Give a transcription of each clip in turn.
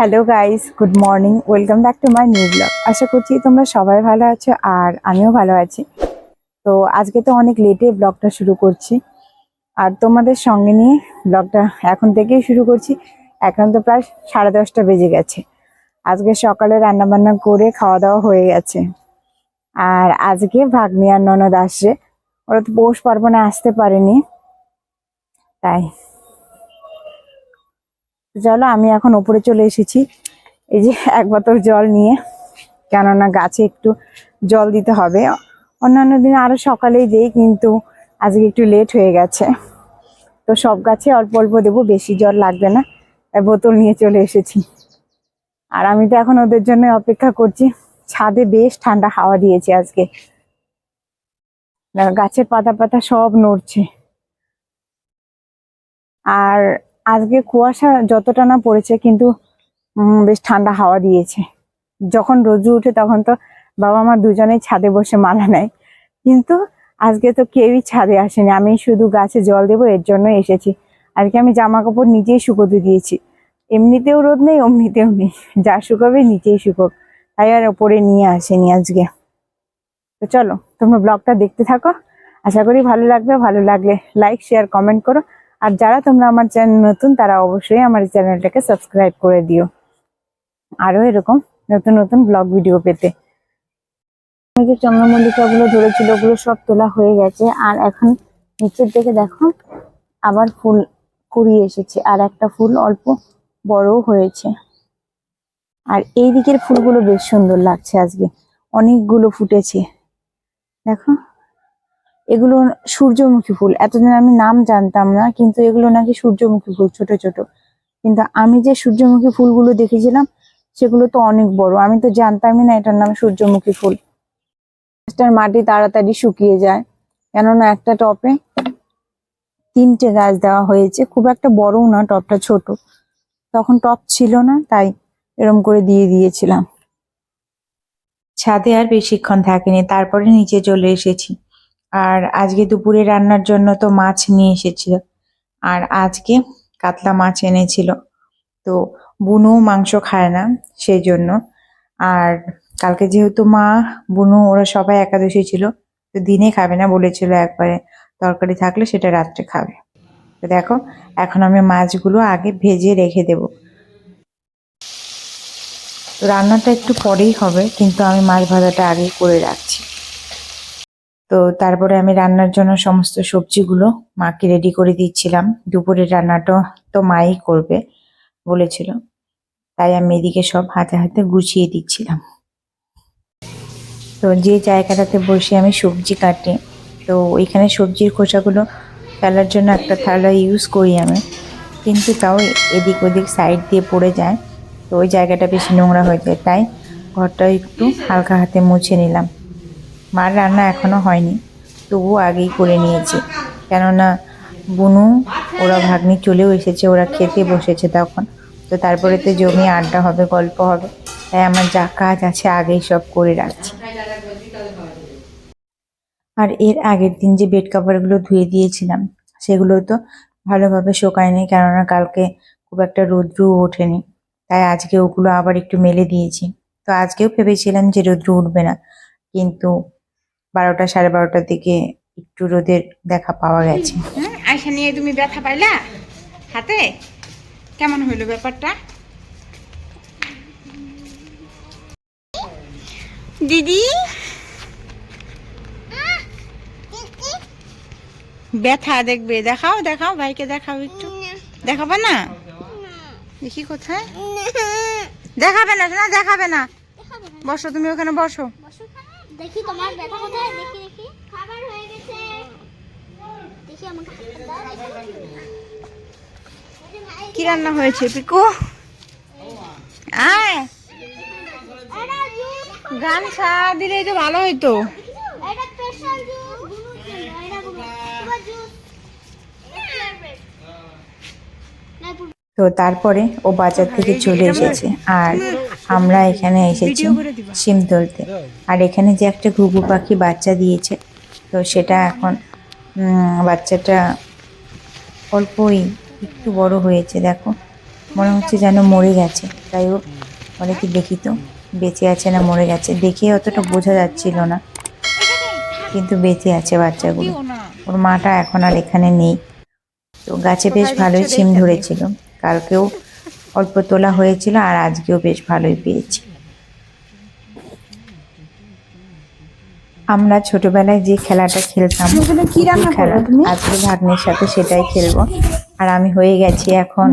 Hello guys, good morning, welcome back to my new blog. আশা করছি তোমরা সবাই ভালো আছো আর আমিও ভালো আছি। তো আজকে তো অনেক লেটে ব্লগটা শুরু করছি। আর তোমাদের সঙ্গে নিয়ে ব্লগটা এখন থেকেই শুরু করছি। এখন তো প্রায় সাড়ে দশটা বেজে গেছে। আজকে সকালে রান্না বান্না করে খাওয়া দাওয়া হয়ে গেছে। আর আজকে ভাগ্নি আর ননদ আসছে। ওরা তো পৌষ পার্বণে আসতে পারেনি। তাই চলো, আমি এখন ওপরে চলে এসেছি। এই যে এক বোতল জল নিয়ে, কেননা গাছে একটু জল দিতে হবে। অন্যান্য দিনে আরও সকালেই দেই, কিন্তু আজকে একটু লেট হয়ে গেছে। তো সব গাছে অল্প অল্প দেবো, বেশি জল লাগবে না বোতল নিয়ে চলে এসেছি। আর আমি তো এখন ওদের জন্য অপেক্ষা করছি। ছাদে বেশ ঠান্ডা হাওয়া দিয়েছে আজকে। গাছের পাতা পাতা সব নড়ছে। আর আজকে কুয়াশা যতটা না পড়েছে, কিন্তু বেশ ঠান্ডা হাওয়া দিয়েছে। যখন রোজু উঠে তখন তো বাবা মা দুজনেই ছাদে বসে মালা নেয়। কিন্তু আজকে তো কেউই ছাদে আসেনি। আমি শুধু গাছে জল দেবো, এর জন্য এসেছি। আজকে আমি জামা কাপড় নিজেই শুকোতে দিয়েছি। এমনিতেও রোদ নেই, অমনিতেও নেই। যা শুকাবে নিচেই শুকোক। তাই আর ওপরে নিয়ে আসেনি আজকে। তো চলো, তোমরা ব্লগটা দেখতে থাকো। আশা করি ভালো লাগবে। ভালো লাগলে লাইক শেয়ার কমেন্ট করো। আর যারা তোমরা আমার চ্যানেল নতুন, তারা অবশ্যই আমার চ্যানেলটাকে সাবস্ক্রাইব করে দিও। আরও এরকম নতুন নতুন ব্লগ ভিডিও পেতে। যে চন্দ্রমল্লিকা গুলো ধরেছিল, ওগুলো সব তোলা হয়ে গেছে। আর এখন নিচের দিকে দেখো, আবার ফুল কুড়িয়ে এসেছে। আর একটা ফুল অল্প বড়ও হয়েছে। আর এই দিকের ফুলগুলো বেশ সুন্দর লাগছে আজকে। অনেকগুলো ফুটেছে। দেখো। এগুলো সূর্যমুখী ফুল। এতদিন আমি নাম জানতাম না, কিন্তু এগুলো নাকি সূর্যমুখী ফুল, ছোট ছোট। কিন্তু আমি যে সূর্যমুখী ফুলগুলো দেখেছিলাম, সেগুলো তো অনেক বড়। আমি তো জানতামই না এটার নাম সূর্যমুখী ফুল। গাছটার মাটি তাড়াতাড়ি শুকিয়ে যায়। কেননা একটা টপে তিনটে গাছ দেওয়া হয়েছে। খুব একটা বড়ও না, টপটা ছোট। তখন টপ ছিল না, তাই এরম করে দিয়ে দিয়েছিলাম। ছাদে আর বেশিক্ষণ থাকেনি, তারপরে নিচে চলে এসেছি। আর আজকে দুপুরে রান্নার জন্য তো মাছ নিয়ে এসেছিল। আর আজকে কাতলা মাছ এনেছিল। তো বুনু মাংস খায় না সেই জন্য আর কালকে যেহেতু মা, বুনু ওরা সবাই একাদশী ছিল, তো দিনে খাবে না বলেছিল একবারে। তরকারি থাকলে সেটা রাত্রে খাবে। তো দেখো, এখন আমি মাছগুলো আগে ভেজে রেখে দেবো। রান্নাটা একটু পরেই হবে, কিন্তু আমি মাছ ভাজাটা আগেই করে রাখছি। তো তারপরে আমি রান্নার জন্য সমস্ত সবজিগুলো মাকে রেডি করে দিচ্ছিলাম। দুপুরের রান্নাটা তো মাই করবে বলেছিল। তাই আমি এদিকে সব হাতে হাতে গুছিয়ে দিচ্ছিলাম। তো যে জায়গাটাতে বসে আমি সবজি কাটি, তো ওইখানে সবজির খোসাগুলো ফেলার জন্য একটা থালা ইউজ করি আমি। কিন্তু তাও এদিক ওদিক সাইড দিয়ে পড়ে যায়। তো ওই জায়গাটা বেশি নোংরা হয়ে যায়, তাই ঘরটা একটু হালকা হাতে মুছে নিলাম। মার রান্না এখনও হয়নি। তবুও আগেই করে নিয়েছি। কেননা বুনু, ওরা ভাগ্নি চলেও এসেছে, ওরা খেতে বসেছে তখন। তো তারপরে তো জমি আড্ডা হবে, গল্প হবে। তাই আমার যা কাজ আছে আগেই সব করে রাখছি। আর এর আগের দিন যে বেড কাভারগুলো ধুয়ে দিয়েছিলাম, সেগুলো তো ভালোভাবে শোকায়নি, কেননা কালকে খুব একটা রৌদ্র ওঠেনি। তাই আজকে ওগুলো আবার একটু মেলে দিয়েছি। তো আজকেও ভেবেছিলাম যে রৌদ্র উঠবে না। কিন্তু বারোটা সাড়ে বারোটার দিকে একটু রোদের দেখা পাওয়া গেছে। আয়সা নিয়ে তুমি ব্যথা পাইলা? হাতে? কেমন হইল ব্যাপারটা? দিদি? ব্যথা দেখবে দেখাও দেখাও ভাইকে দেখাও একটু। দেখাবে না? দেখি কোথায়? দেখাবে না না দেখাবে না। বসো তুমি ওখানে বসো। দেখি তোমার ব্যথা কোথায়? দেখি দেখি। খাবার হয়ে গেছে। দেখি আমাকে কি রান্না হয়েছে পিকু? আয়। গান ছাড়া দিলে তো ভালো হইতো। তো তারপরে ও বাজার থেকে চলে এসেছে। আর আমরা এখানে এসেছি সিম তুলতে। আর এখানে যে একটা ঘুঘু পাখি বাচ্চা দিয়েছে তো সেটা এখন বাচ্চাটা অল্পই একটু বড় হয়েছে দেখো। মনে হচ্ছে যেন মরে গেছে। তাই ও বলে কি দেখি তো। বেঁচে আছে না মরে গেছে? দেখে অতটা বোঝা যাচ্ছিল না। কিন্তু বেঁচে আছে বাচ্চাগুলো। ওর মাটা এখন আর এখানে নেই। তো গাছে বেশ ভালোই সিম ধরেছিল। কালকেও অল্প তোলা হয়েছিল আর আজকেও বেশ ভালোই পেয়েছি। আমরা ছোটবেলায় যে খেলাটা খেলতাম খেলা আজকে ভাগ্নের সাথে সেটাই খেলব। আর আমি হয়ে গেছি এখন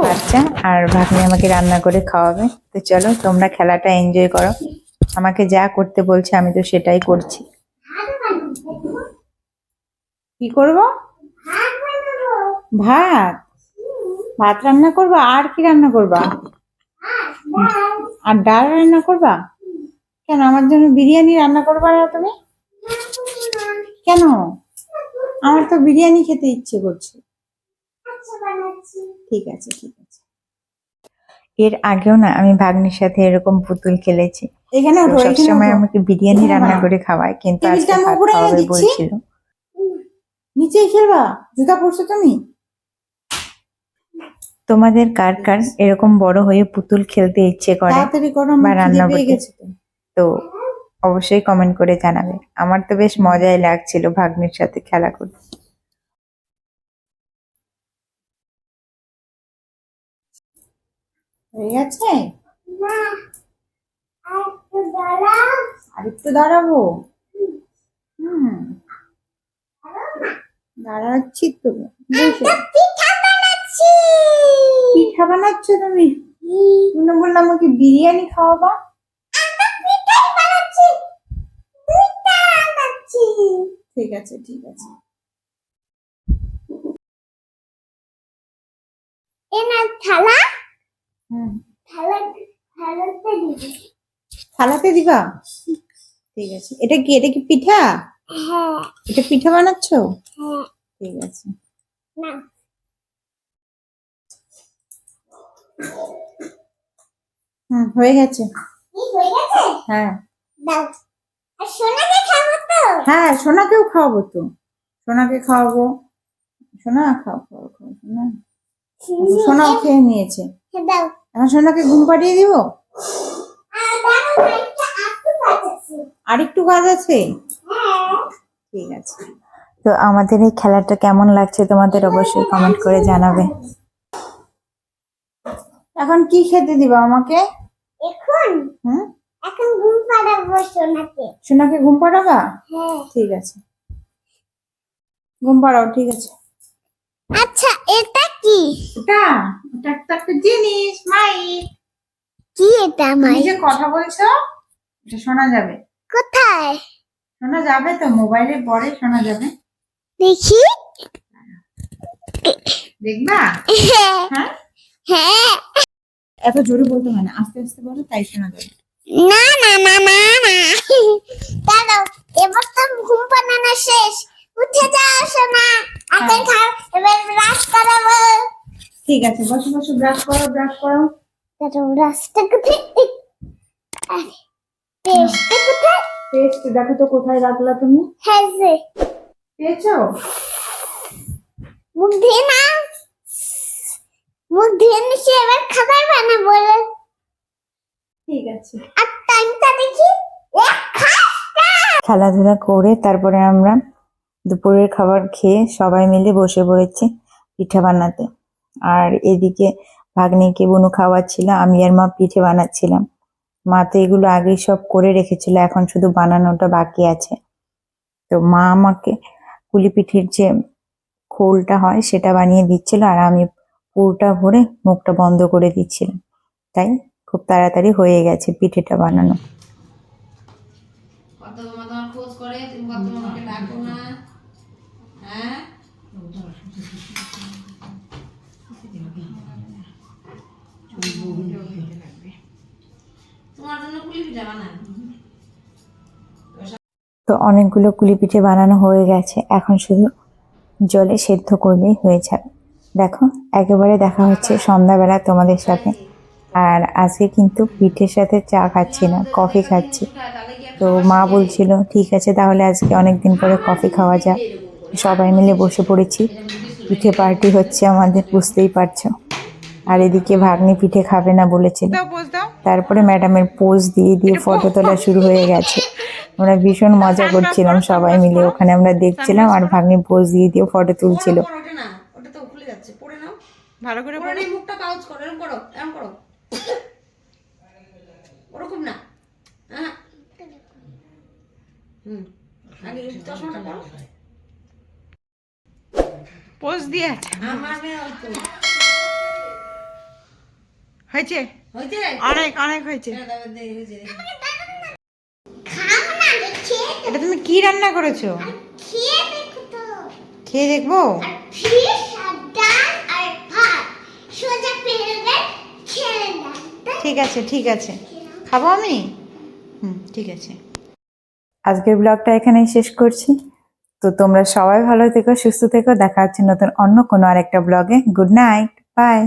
বাচ্চা আর ভাগ্নে আমাকে রান্না করে খাওয়াবে। তো চলো তোমরা খেলাটা এনজয় করো। আমাকে যা করতে বলছে আমি তো সেটাই করছি। কি করব? ভাত। ভাত রান্না করবা? আর কি রান্না করবা? আর ডাল রান্না করবা? কেন? আমার জন্য বিরিয়ানি রান্না করবা না তুমি? কেন? আমার তো বিরিয়ানি খেতে ইচ্ছে করছে। ঠিক আছে ঠিক আছে। এর আগেও না আমি ভাগ্নির সাথে এরকম পুতুল খেলেছি। এখানে সবসময় আমাকে বিরিয়ানি রান্না করে খাওয়ায় কিন্তু আজকে ভাত খাওয়াবে বলছিল। নিচেই খেলবা? জুতা পরছো তুমি? তোমাদের কার কার এরকম বড় হয়ে পুতুল খেলতে ইচ্ছে করে বা রান্না করতে। তো। অবশ্যই কমেন্ট করে জানাবে। আমার তো বেশ মজাই লাগছিল ভাগ্নির সাথে খেলা করতে। হয়ে গেছে? আর দাঁড়াবো? হুম। দাঁড়াচ্ছি তো। পিঠা বানাচ্ছ তুমি? তুমি না বললাম আমাকে বিরিয়ানি খাওয়াবা। ঠিক আছে ঠিক আছে। থালা থালাতে দিবি। থালাতে দিবা? ঠিক আছে। এটা কি এটা কি পিঠা? হ্যাঁ। এটা পিঠা বানাচ্ছো? হ্যাঁ। ঠিক আছে। না। হয়ে গেছে। হয়ে গেছে? হ্যাঁ। দাও। আর সোনাকে খাব তো? হ্যাঁ সোনাকেও খাওয়াবো তো। সোনাকে খাওয়াবো। সোনা খাও খাও খাও সোনা। সোনাও খেয়ে নিয়েছে। দাও। এখন সোনাকে ঘুম পাড়িয়ে দিব? আর দাও একটা আটু পাচ্ছি আর একটু কাজ আছে? হ্যাঁ। ঠিক আছে। তো আমাদের এই খেলাটা কেমন লাগছে তোমাদের অবশ্যই কমেন্ট করে জানাবে। এখন কি খেতে দিবা আমাকে? এখন? হুম? এখন ঘুম পাড়াবো সোনাকে। সোনাকে ঘুম পাড়াবা? হ্যাঁ। ঠিক আছে। ঘুম পাড়াও ঠিক আছে। আচ্ছা এটা কি? ওটা ওটা একটা একটা জিনিস মাই কি এটা মাই যে কথা বলছো এটা শোনা যাবে। কোথায়? শোনা যাবে তো মোবাইলে পরে শোনা যাবে। দেখি। দেখবা? হ্যাঁ? হ্যাঁ। হ্যাঁ এত জোরে বলতে হয় না আস্তে আস্তে বলো তাই শোনা যাবে না না না না না। দাঁড়াও এবার তো ঘুম পাড়ানো শেষ। উঠে যাও সোনা। এখন খাও এবার ব্রাশ করাবো। ঠিক আছে বসো বসো ব্রাশ করো ব্রাশ করো। দাঁড়াও ব্রাশটা কোথায়? আরে পেস্টটা কোথায়? পেস্ট দেখো তো কোথায় রাখলা তুমি। হ্যাঁ যে। পেয়েছ? মুখ ধুয়ে না মুখ ধুয়ে নিচ্ছি এবার খাবার বানাবো ঠিক আছে। আর টাইমটা দেখি খেলাধুলা করে তারপরে আমরা দুপুরের খাবার খেয়ে সবাই মিলে বসে পড়েছি পিঠা বানাতে। আর এদিকে ভাগ্নিকে বুনু খাওয়াচ্ছিল আমি আর মা পিঠে বানাচ্ছিলাম। মা তো এগুলো আগেই সব করে রেখেছিল এখন শুধু বানানোটা বাকি আছে। তো মা আমাকে কুলি পিঠের যে খোলটা হয় সেটা বানিয়ে দিচ্ছিল আর আমি পুরোটা ভরে মুখটা বন্ধ করে দিচ্ছিলাম। তাই খুব তাড়াতাড়ি হয়ে গেছে পিঠেটা বানানো। তো অনেকগুলো কুলি পিঠে বানানো হয়ে গেছে। এখন শুধু জলে সেদ্ধ করলেই হয়ে যাবে। দেখো একেবারে দেখা হচ্ছে সন্ধ্যাবেলা তোমাদের সাথে। আর আজকে কিন্তু পিঠের সাথে চা খাচ্ছি না কফি খাচ্ছি। তো মা বলছিল ঠিক আছে তাহলে আজকে অনেকদিন পরে কফি খাওয়া যাক। সবাই মিলে বসে পড়েছি। পিঠে পার্টি হচ্ছে আমাদের বুঝতেই পারছ। আর এদিকে ভাগ্নি পিঠে খাবে না বলেছিল তারপরে ম্যাডামের পোজ দিয়ে দিয়ে ফটো তোলা শুরু হয়ে গেছে। আমরা ভীষণ মজা করছিলাম সবাই মিলে। ওখানে আমরা দেখছিলাম আর ভাগ্নি পোজ দিয়ে দিয়ে ফটো তুলছিল পরো, ওটা না ওটা তো খুলে যাচ্ছে পড়ে নাও ভালো করে নেই মুখটা কাউজ করো এরকম করো এরকম করো। ওরকম না। হ্যাঁ। হুম। আগে চশমাটা পরো। পোজ দিয়ে আছে। আমার মেয়ে ওই তো হয়েছে অনেক অনেক খেয়ে এটা তুমি কি রান্না করেছ? খেয়ে দেখো খেয়ে দেখব আর ফিশ আর ডাল আর ভাত সোজা পেরে খেয়ে নেন ঠিক আছে ঠিক আছে। খাব আমি? হুম, ঠিক আছে। আজকের ব্লগটা এখানেই শেষ করছি। তো তোমরা সবাই ভালো থেকো, সুস্থ থেকো। দেখা হচ্ছে নতুন অন্য কোনো আরেকটা ব্লগে। Good night, bye.